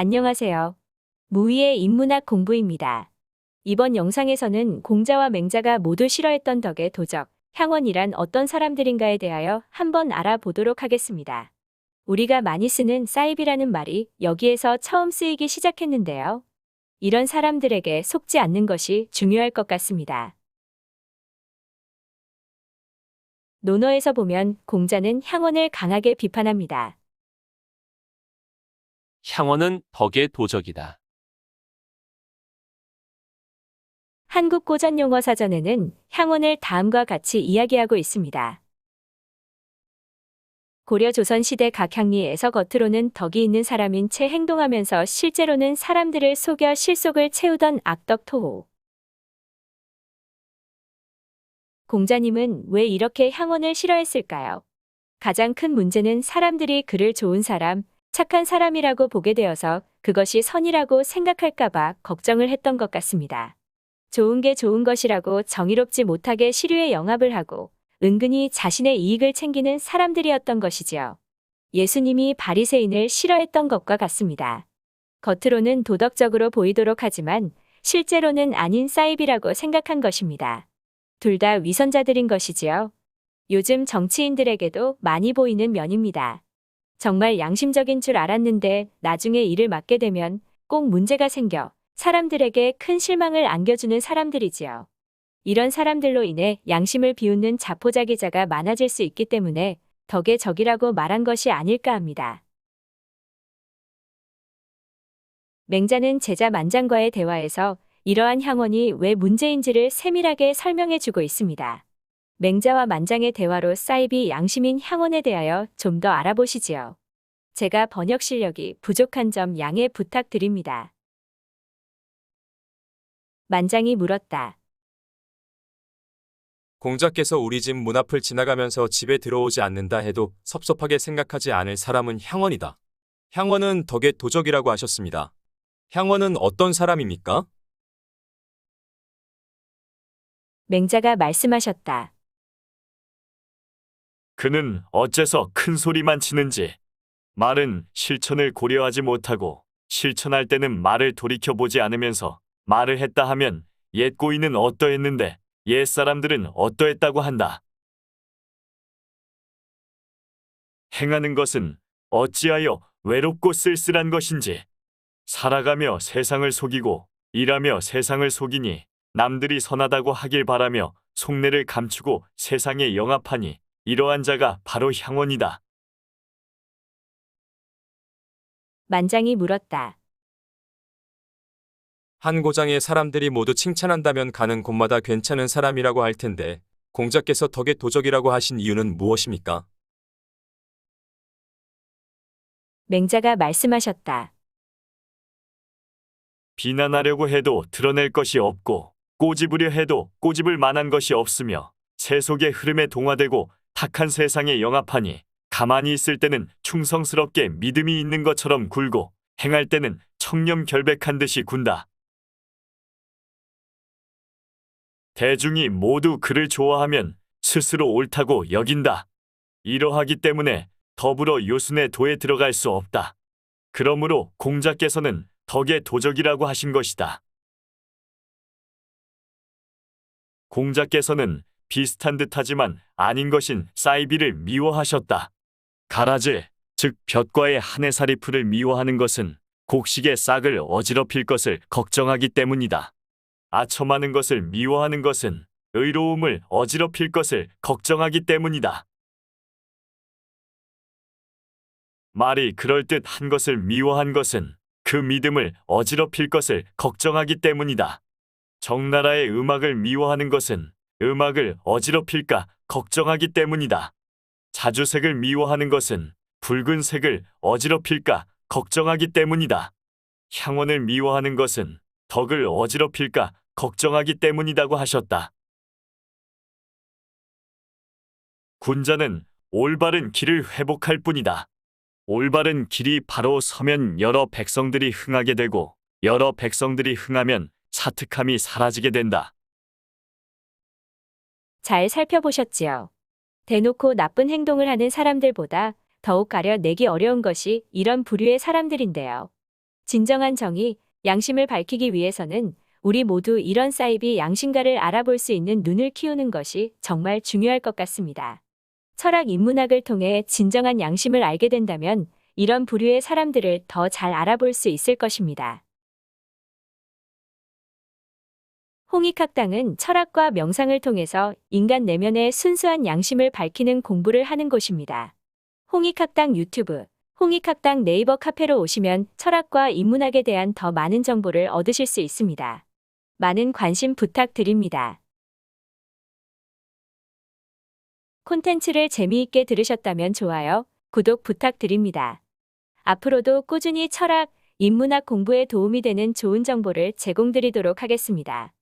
안녕하세요. 무희의 인문학 공부입니다. 이번 영상에서는 공자와 맹자가 모두 싫어했던 덕의 도적, 향원이란 어떤 사람들인가에 대하여 한번 알아보도록 하겠습니다. 우리가 많이 쓰는 사입이라는 말이 여기에서 처음 쓰이기 시작했는데요. 이런 사람들에게 속지 않는 것이 중요할 것 같습니다. 논어에서 보면 공자는 향원을 강하게 비판합니다. 향원은 덕의 도적이다. 한국 고전 용어 사전에는 향원을 다음과 같이 이야기하고 있습니다. 고려 조선 시대 각 향리에서 겉으로는 덕이 있는 사람인 채 행동하면서 실제로는 사람들을 속여 실속을 채우던 악덕 토호. 공자님은 왜 이렇게 향원을 싫어했을까요? 가장 큰 문제는 사람들이 그를 좋은 사람, 착한 사람이라고 보게 되어서 그것이 선이라고 생각할까봐 걱정을 했던 것 같습니다. 좋은 게 좋은 것이라고 정의롭지 못하게 시류에 영합을 하고 은근히 자신의 이익을 챙기는 사람들이었던 것이지요. 예수님이 바리새인을 싫어했던 것과 같습니다. 겉으로는 도덕적으로 보이도록 하지만 실제로는 아닌 사입이라고 생각한 것입니다. 둘 다 위선자들인 것이지요. 요즘 정치인들에게도 많이 보이는 면입니다. 정말 양심적인 줄 알았는데 나중에 일을 맡게 되면 꼭 문제가 생겨 사람들에게 큰 실망을 안겨주는 사람들이지요. 이런 사람들로 인해 양심을 비웃는 자포자기자가 많아질 수 있기 때문에 덕의 적이라고 말한 것이 아닐까 합니다. 맹자는 제자 만장과의 대화에서 이러한 향원이 왜 문제인지를 세밀하게 설명해 주고 있습니다. 맹자와 만장의 대화로 사입이 양심인 향원에 대하여 좀 더 알아보시지요. 제가 번역 실력이 부족한 점 양해 부탁드립니다. 만장이 물었다. 공자께서 우리 집 문 앞을 지나가면서 집에 들어오지 않는다 해도 섭섭하게 생각하지 않을 사람은 향원이다. 향원은 덕의 도적이라고 하셨습니다. 향원은 어떤 사람입니까? 맹자가 말씀하셨다. 그는 어째서 큰 소리만 치는지 말은 실천을 고려하지 못하고 실천할 때는 말을 돌이켜 보지 않으면서 말을 했다 하면 옛 고인은 어떠했는데 옛 사람들은 어떠했다고 한다. 행하는 것은 어찌하여 외롭고 쓸쓸한 것인지 살아가며 세상을 속이고 일하며 세상을 속이니 남들이 선하다고 하길 바라며 속내를 감추고 세상에 영합하니 이러한 자가 바로 향원이다. 만장이 물었다. 한 고장의 사람들이 모두 칭찬한다면 가는 곳마다 괜찮은 사람이라고 할 텐데 공자께서 덕의 도적이라고 하신 이유는 무엇입니까? 맹자가 말씀하셨다. 비난하려고 해도 드러낼 것이 없고 꼬집으려 해도 꼬집을 만한 것이 없으며 세속의 흐름에 동화되고 탁한 세상에 영합하니 가만히 있을 때는 충성스럽게 믿음이 있는 것처럼 굴고 행할 때는 청렴 결백한 듯이 군다. 대중이 모두 그를 좋아하면 스스로 옳다고 여긴다. 이러하기 때문에 더불어 요순의 도에 들어갈 수 없다. 그러므로 공자께서는 덕의 도적이라고 하신 것이다. 공자께서는 비슷한 듯하지만 아닌 것인 사이비를 미워하셨다. 가라즈, 즉 볕과의 한해살이 풀을 미워하는 것은 곡식의 싹을 어지럽힐 것을 걱정하기 때문이다. 아첨하는 것을 미워하는 것은 의로움을 어지럽힐 것을 걱정하기 때문이다. 말이 그럴듯 한 것을 미워한 것은 그 믿음을 어지럽힐 것을 걱정하기 때문이다. 정나라의 음악을 미워하는 것은 음악을 어지럽힐까 걱정하기 때문이다. 자주색을 미워하는 것은 붉은 색을 어지럽힐까 걱정하기 때문이다. 향원을 미워하는 것은 덕을 어지럽힐까 걱정하기 때문이라고 하셨다. 군자는 올바른 길을 회복할 뿐이다. 올바른 길이 바로 서면 여러 백성들이 흥하게 되고 여러 백성들이 흥하면 사특함이 사라지게 된다. 잘 살펴보셨지요. 대놓고 나쁜 행동을 하는 사람들보다 더욱 가려내기 어려운 것이 이런 부류의 사람들인데요. 진정한 정의, 양심을 밝히기 위해서는 우리 모두 이런 사이비 양심가를 알아볼 수 있는 눈을 키우는 것이 정말 중요할 것 같습니다. 철학 인문학을 통해 진정한 양심을 알게 된다면 이런 부류의 사람들을 더 잘 알아볼 수 있을 것입니다. 홍익학당은 철학과 명상을 통해서 인간 내면의 순수한 양심을 밝히는 공부를 하는 곳입니다. 홍익학당 유튜브, 홍익학당 네이버 카페로 오시면 철학과 인문학에 대한 더 많은 정보를 얻으실 수 있습니다. 많은 관심 부탁드립니다. 콘텐츠를 재미있게 들으셨다면 좋아요, 구독 부탁드립니다. 앞으로도 꾸준히 철학, 인문학 공부에 도움이 되는 좋은 정보를 제공드리도록 하겠습니다.